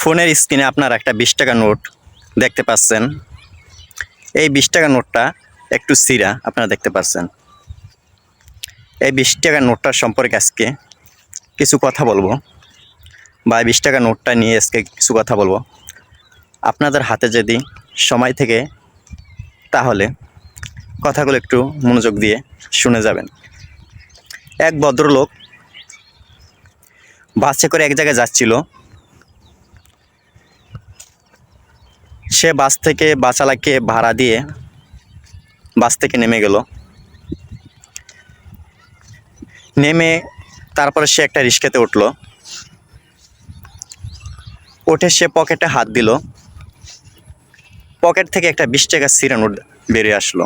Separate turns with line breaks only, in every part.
ফোনের স্ক্রিনে আপনার একটা বিশ টাকা নোট দেখতে পাচ্ছেন। এই বিশ টাকা নোটটা একটু সিরা, আপনারা দেখতে পাচ্ছেন। এই বিশ টাকা নোটটার সম্পর্কে আজকে কিছু কথা বলব বা বিশ টাকা নোটটা নিয়ে আজকে কিছু কথা বলব। আপনাদের হাতে যদি সময় থেকে, তাহলে কথাগুলো একটু মনোযোগ দিয়ে শুনে যাবেন। এক ভদ্রলোক বাসে করে এক জায়গায় যাচ্ছিল। সে বাস থেকে বাচালাকে ভাড়া দিয়ে বাস থেকে নেমে গেল। নেমে তারপরে সে একটা রিক্সাতে উঠল। উঠে সে পকেটে হাত দিল। পকেট থেকে একটা বিশ টাকা সিরা নোট বেরিয়ে আসলো।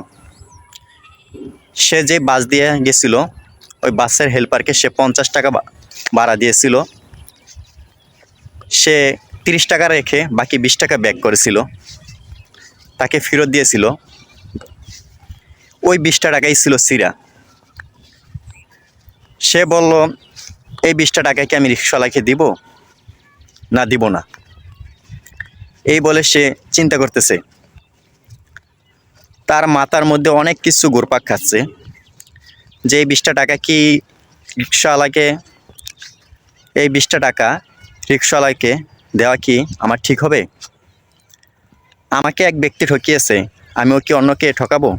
সে যে বাস দিয়ে গেছিল, ওই বাসের হেল্পারকে সে পঞ্চাশ টাকা ভাড়া দিয়েছিল। সে তিরিশ টাকা রেখে বাকি বিশ টাকা ব্যাক করেছিল। তাকে ফেরত দিয়েছিল। ওই বিশটা টাকাই ছিল সিরা। সে বলল, এই বিশটা টাকায় কি আমি রিক্সাওয়ালাকে দিব? না দিব না। এই বলে সে চিন্তা করতেছে। তার মাথার মধ্যে অনেক কিছু ঘুরপাক খাচ্ছে। যে এই বিশটা টাকা কি রিক্সাওয়ালাকে, এই বিশটা টাকা রিক্সাওয়ালাকে দেওয়া কি আমার ঠিক হবে? আমাকে এক ব্যক্তি ঠকিয়েছে আমিও কি অন্যকে ঠকাবো?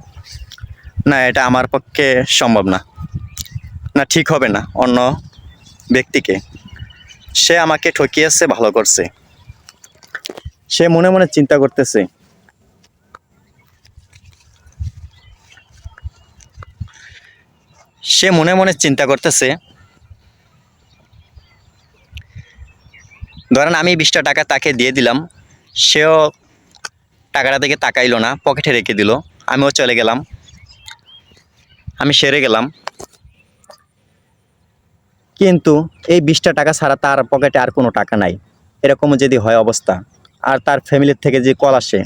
না, এটা আমার পক্ষে সম্ভব না। না, ঠিক হবে না অন্য ব্যক্তিকে। সে আমাকে ঠকিয়েছে, ভালো করছে। সে মনে মনে চিন্তা করতেছে। সে মনে মনে চিন্তা করতেছে ধরেন আমি বিশটা টাকা তাকে দিয়ে দিলাম, সেও টাকাটা থেকে তাকাইলো না, পকেটে রেখে দিল। আমিও চলে গেলাম। আমি সেরে গেলাম। কিন্তু এই বিশটা টাকা ছাড়া তার পকেটে আর কোনো টাকা নাই। এরকম যদি হয় অবস্থা, আর তার ফ্যামিলির থেকে যে কল আসে,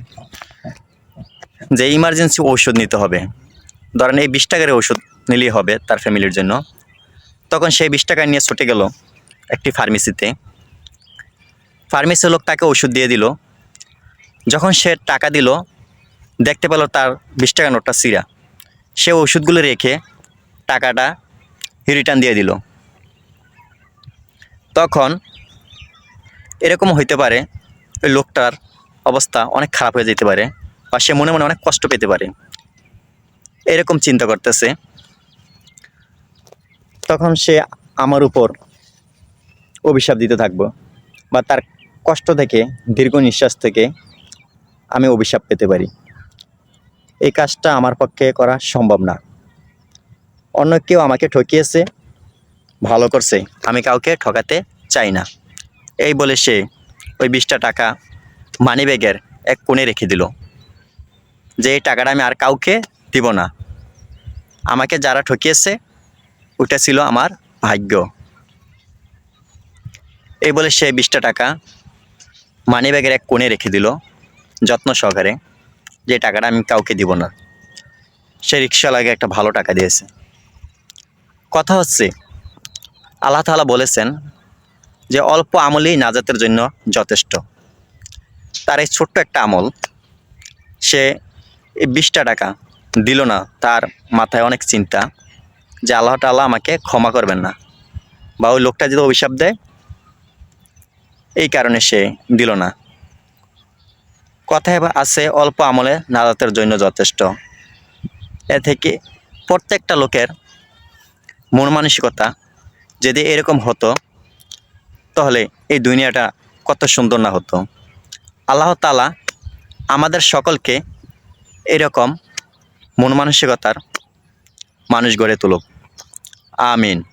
যে ইমার্জেন্সি ঔষধ নিতে হবে, ধরেন এই বিশ টাকার ওষুধ নিলেই হবে তার ফ্যামিলির জন্য, তখন সেই বিশ টাকা নিয়ে ছুটে গেল একটি ফার্মেসিতে ফার্মেসির লোক তাকে ওষুধ দিয়ে দিল। যখন সে টাকা দিল, দেখতে পেল তার বিশ টাকা নোটটা সিরা। সে ওষুধগুলো রেখে টাকাটা রিটার্ন দিয়ে দিল। তখন এরকম হইতে পারে ওই লোকটার অবস্থা অনেক খারাপ হয়ে যেতে পারে বা সে মনে মনে অনেক কষ্ট পেতে পারে। এরকম চিন্তা করতেছে। তখন সে আমার উপর অভিশাপ দিতে থাকব বা তার কষ্ট থেকে, দীর্ঘ নিঃশ্বাস থেকে আমি অভিশাপ পেতে পারি। এই কাজটা আমার পক্ষে করা সম্ভব না। অন্য কেউ আমাকে ঠকিয়েছে, ভালো করছে, আমি কাউকে ঠকাতে চাই না। এই বলে সে ওই বিশটা টাকা মানিব্যাগের এক কোণে রেখে দিল। যে এই টাকাটা আমি আর কাউকে দিব না। আমাকে যারা ঠকিয়েছে ওটা ছিল আমার ভাগ্য। এই বলে সে বিশটা টাকা মানিব্যাগের এক কোণে রেখে দিল যত্ন সহকারে যে টাকাটা আমি কাউকে দিব না। সে রিক্সাওয়ালাকে একটা ভালো টাকা দিয়েছে। কথা হচ্ছে, আল্লাহ তাআলা বলেছেন যে অল্প আমলেই নাজাতের জন্য যথেষ্ট। তার এই ছোট্ট একটা আমল, সে বিশটা টাকা দিল না, তার মাথায় অনেক চিন্তা যে আল্লাহ তাআলা আমাকে ক্ষমা করবেন না। বা ওই লোকটা যদি অভিশাপ দেয় এই কারণে সে দিল না। কথায় আছে, অল্প আমলে নাজাতের জন্য যথেষ্ট। এ থেকে প্রত্যেকটা লোকের মন মানসিকতা যদি এরকম হতো, তাহলে এই দুনিয়াটা কত সুন্দর না হতো। আল্লাহ তালা আমাদের সকলকে এরকম মন মানসিকতার মানুষ গড়ে তুলুক। আমিন।